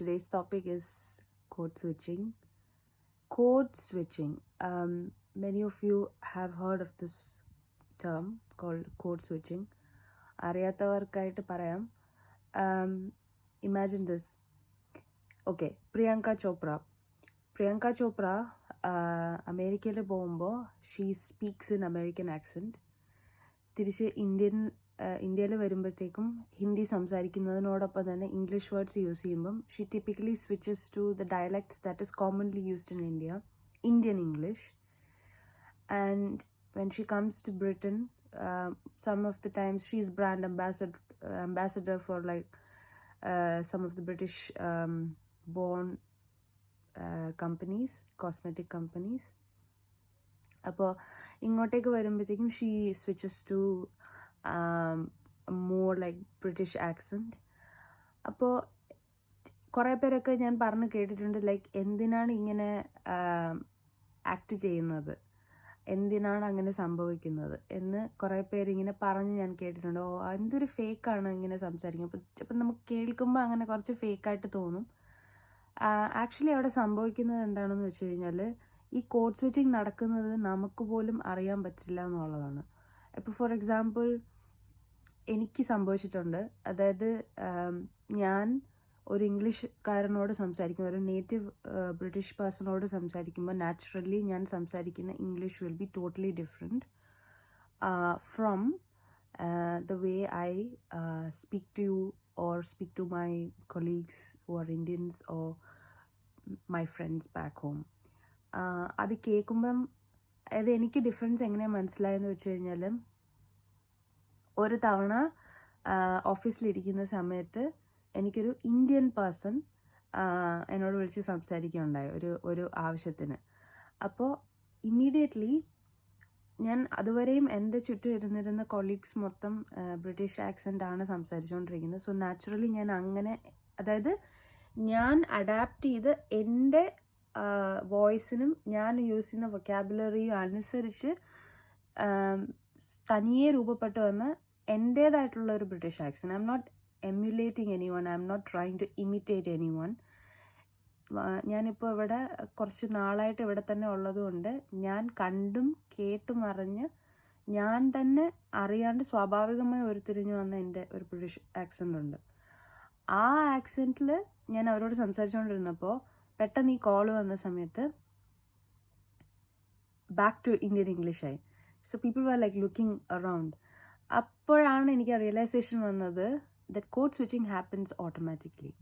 today's topic is code switching. Code switching. Um, many of you have heard of this term called code switching. അറിയാത്തവർക്കായിട്ട് imagine this. Okay, Priyanka Chopra. Priyanka Chopra, അമേരിക്കയിൽ പോകുമ്പോൾ she speaks in American accent തിരിച്ച് Indian ഇന്ത്യയിൽ വരുമ്പോഴത്തേക്കും ഹിന്ദി സംസാരിക്കുന്നതിനോടൊപ്പം തന്നെ English words use ചെയ്യുമ്പം she typically switches to the dialects that is commonly used in India Indian English and when she comes to Britain some of of times times she's brand ambassador ambassador for like some some of the British companies born companies. അപ്പോൾ ഇങ്ങോട്ടേക്ക് വരുമ്പോഴത്തേക്കും she switches to more like British accent അപ്പോൾ കുറേ പേരൊക്കെ ഞാൻ പറഞ്ഞ് കേട്ടിട്ടുണ്ട് like എന്തിനാണ് ഇങ്ങനെ ആക്ട് ചെയ്യുന്നത്? എന്തിനാണ് അങ്ങനെ സംഭവിക്കുന്നത്? എന്ന് കുറേ പേര് ഇങ്ങനെ പറഞ്ഞ് ഞാൻ കേട്ടിട്ടുണ്ട്. ഓ എന്തൊരു ഫേക്കാണ് ഇങ്ങനെ സംസാരിക്കുന്നത്. അപ്പോൾ അപ്പം നമുക്ക് കേൾക്കുമ്പോൾ അങ്ങനെ കുറച്ച് ഫേക്കായിട്ട് തോന്നും. ആക്ച്വലി അവിടെ സംഭവിക്കുന്നത് എന്താണെന്ന് വെച്ച് കഴിഞ്ഞാൽ ഈ കോഡ് സ്വിച്ചിങ് നടക്കുന്നത് നമുക്ക് പോലും അറിയാൻ പറ്റില്ല എന്നുള്ളതാണ്. ഇപ്പോൾ ഫോർ എക്സാമ്പിൾ എനിക്ക് സംഭവിച്ചിട്ടുണ്ട്. അതായത് ഞാൻ ഒരു ഇംഗ്ലീഷുകാരനോട് സംസാരിക്കുമ്പോൾ ഒരു നേറ്റീവ് ബ്രിട്ടീഷ് പേഴ്സണോട് സംസാരിക്കുമ്പോൾ നാച്ചുറലി ഞാൻ സംസാരിക്കുന്ന English will be totally different from the way I speak to you or speak to my colleagues or Indians or my friends back home അത് കേൾക്കുമ്പം അത് എനിക്ക് ഡിഫറൻസ് എങ്ങനെയാണ് മനസ്സിലായെന്ന് വെച്ച് കഴിഞ്ഞാൽ ഒരു തവണ ഓഫീസിലിരിക്കുന്ന സമയത്ത് എനിക്കൊരു ഇന്ത്യൻ പേഴ്സൺ എന്നോട് വിളിച്ച് സംസാരിക്കുകയുണ്ടായി ഒരു ഒരു ആവശ്യത്തിന്. അപ്പോൾ ഇമ്മീഡിയറ്റ്ലി ഞാൻ അതുവരെയും എന്റെ ചുറ്റും ഇരുന്നിരുന്ന കൊളീഗ്സ് മൊത്തം ബ്രിട്ടീഷ് ആക്സെന്റ് ആണ് സംസാരിച്ചുകൊണ്ടിരിക്കുന്നത് സോ നാച്ചുറലി ഞാൻ അങ്ങനെ അതായത് ഞാൻ അഡാപ്റ്റ് ചെയ്ത് എന്റെ വോയിസിനും ഞാൻ യൂസ് ചെയ്യുന്ന വൊക്കാബുലറിയും അനുസരിച്ച് തനിയെ രൂപപ്പെട്ടു വന്ന എന്റേതായിട്ടുള്ള ഒരു British accent I'm not emulating anyone I'm not trying to imitate anyone ഞാനിപ്പോൾ ഇവിടെ കുറച്ച് നാളായിട്ട് ഇവിടെ തന്നെ ഉള്ളതുകൊണ്ട് ഞാൻ കണ്ടും കേട്ടും അറിഞ്ഞ് ഞാൻ തന്നെ അറിയാണ്ട് സ്വാഭാവികമായി ഉരുത്തിരിഞ്ഞു വന്ന എന്റെ ഒരു ബ്രിട്ടീഷ് ആക്സന്റ് ഉണ്ട്. ആ ആക്സെന്റിൽ ഞാൻ അവരോട് സംസാരിച്ചുകൊണ്ടിരുന്നപ്പോൾ പെട്ടെന്ന് ഈ കോൾ വന്ന സമയത്ത് back to Indian ഇംഗ്ലീഷായി so people were like looking around അപ്പോഴാണ് എനിക്ക് റിയലൈസേഷൻ വന്നത് that code switching happens automatically.